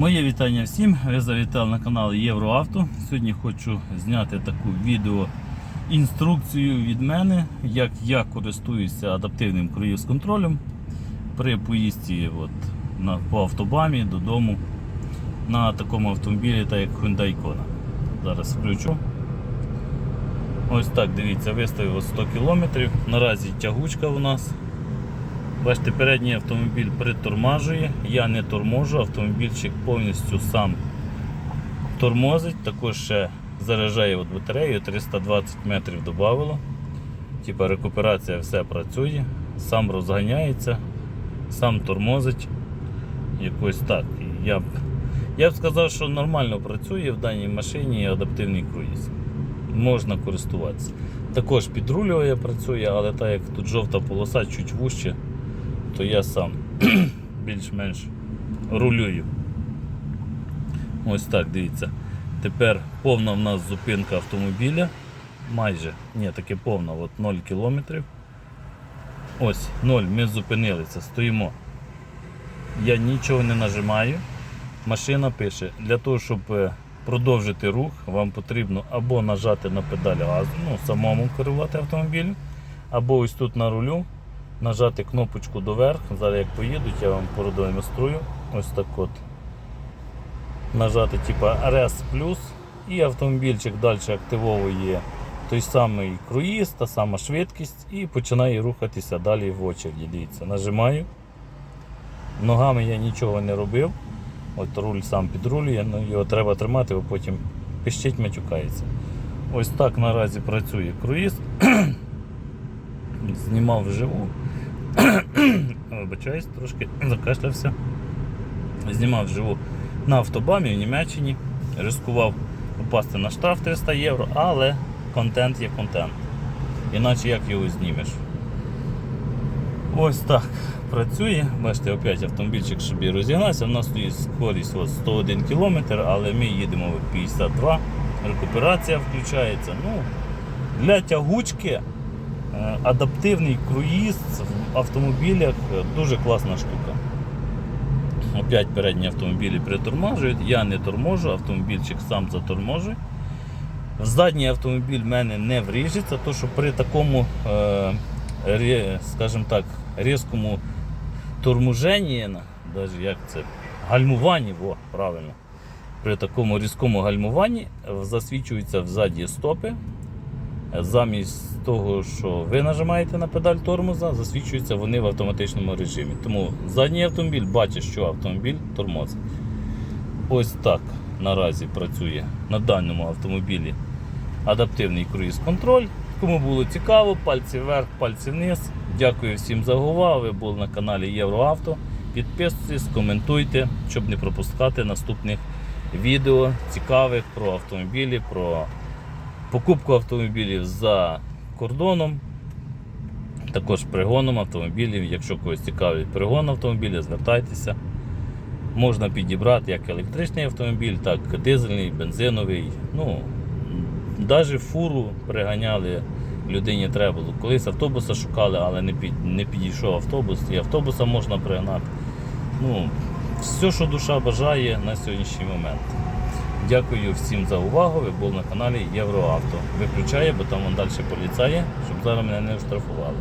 Моє вітання всім. Ви завітали на канал Євроавто. Сьогодні хочу зняти таку відео інструкцію від мене, як я користуюся адаптивним круїз-контролем при поїздці от, на, по автобамі додому на такому автомобілі, так як Hyundai Kona. Зараз включу. Ось так, дивіться, виставив 100 км. Наразі тягучка у нас. Бачите, передній автомобіль притормажує, я не торможу, автомобільчик повністю сам тормозить, також ще заряджає от батарею, 320 метрів додавало. Типа рекуперація все працює, сам розганяється, сам тормозить. Якось так. Я б, я б сказав, що нормально працює в даній машині адаптивний круїз. Можна користуватися. Також підрулює працює, але так як тут жовта полоса чуть вужче, то я сам більш-менш рулюю. Ось так, дивіться. Тепер повна в нас зупинка автомобіля. Майже, ні, таки повна, от 0 кілометрів. Ось 0, ми зупинилися, стоїмо. Я нічого не нажимаю. Машина пише, для того, щоб е, продовжити рух, вам потрібно або нажати на педаль газу, ну, самому керувати автомобілем, або ось тут на рулю нажати кнопочку доверх. Зараз як поїдуть, я вам продемонструю. Ось так от. Нажати типа RS плюс і автомобільчик далі активовує той самий круїз, та сама швидкість і починає рухатися далі в очереді. Дивіться, нажимаю. Ногами я нічого не робив. От руль сам підрулює, ну його треба тримати, бо потім пищить, матюкається. Ось так наразі працює круїз. Знімав вживу. Вибачаюсь, трошки закашлявся. Знімав вживу на автобамі в Німеччині. Рискував попасти на штраф 300 євро, але контент є контент. Іначе як його знімеш. Ось так працює. Бачите, опять автомобільчик собі розігнався. У нас стоїть скорість от 101 км, але ми їдемо в 52 Рекуперація включається. Ну, Для тягучки адаптивний круїз в автомобілях е, дуже класна штука. Опять передні автомобілі притормажують, я не торможу, автомобільчик сам заторможує. В задній автомобіль в мене не вріжеться, то що при такому, е, скажімо так, різкому торможенні, навіть як це, гальмуванні, во, правильно. При такому різкому гальмуванні е, засвічуються взаді стопи. Замість того, що ви нажимаєте на педаль тормоза, засвічуються вони в автоматичному режимі. Тому задній автомобіль бачить, що автомобіль тормозить. Ось так наразі працює на даному автомобілі адаптивний круїз-контроль. Кому було цікаво, пальці вверх, пальці вниз. Дякую всім за увагу. Ви були на каналі Євроавто. Підписуйтесь, коментуйте, щоб не пропускати наступних відео цікавих про автомобілі, про покупку автомобілів за кордоном. Також пригоном автомобілів. Якщо когось цікавить пригон автомобіля, звертайтеся. Можна підібрати як електричний автомобіль, так і дизельний, бензиновий. Ну, навіть фуру приганяли людині треба було. Колись автобуса шукали, але не, під, не підійшов автобус, і автобуса можна пригнати. Ну, все, що душа бажає на сьогоднішній момент. Дякую всім за увагу. Ви були на каналі Євроавто. Виключає, бо там далі поліцає, щоб зараз мене не штрафували.